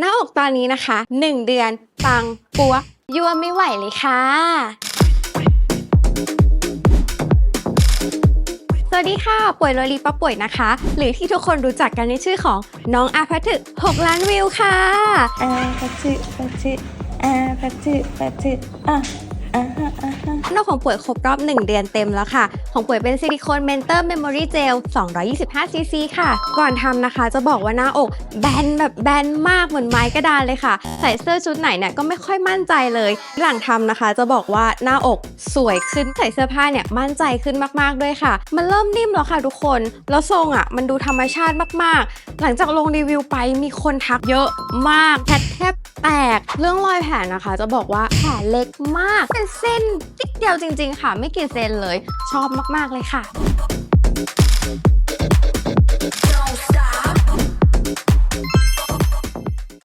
หน้าอกตอนนี้นะคะ 1 เดือนปังปัวยั่วไม่ไหวเลยค่ะ สวัสดีค่ะป่วยโรลีป้าป่วยนะคะ หรือที่ทุกคนรู้จักกันในชื่อของน้องอาพัทึก6ล้านวิวค่ะอาปัจจุปัทึกอาพัทึพัทึอะ อะฮะอะฮะหน้าของป่วยครบรอบ 1 เดือนเต็มแล้วค่ะ ของป่วยเป็นซิลิโคนเมนเตอร์เมมโมรี่เจล225ซีซีค่ะ ก่อนทำนะคะจะบอกว่าหน้าอกแบนแบบแบนมากเหมือนไม้กระดานเลยค่ะ ใส่เสื้อชุดไหนเนี่ยก็ไม่ค่อยมั่นใจเลย หลังทำนะคะจะบอกว่าหน้าอกสวยขึ้นใส่เสื้อผ้าเนี่ยมั่นใจขึ้นมากๆด้วยค่ะ มันเริ่มนิ่มแล้วค่ะทุกคน แล้วทรงอะมันดูธรรมชาติมากๆ หลังจากลงรีวิวไปมีคนทักเยอะมากแทบ แตกเรื่องรอยแผลนะคะ จะบอกว่าแผลเล็กมากเป็นเส้นติ๊กเดียวจริง ๆ ค่ะ ไม่กี่เซนเลย ชอบมากๆเลยค่ะ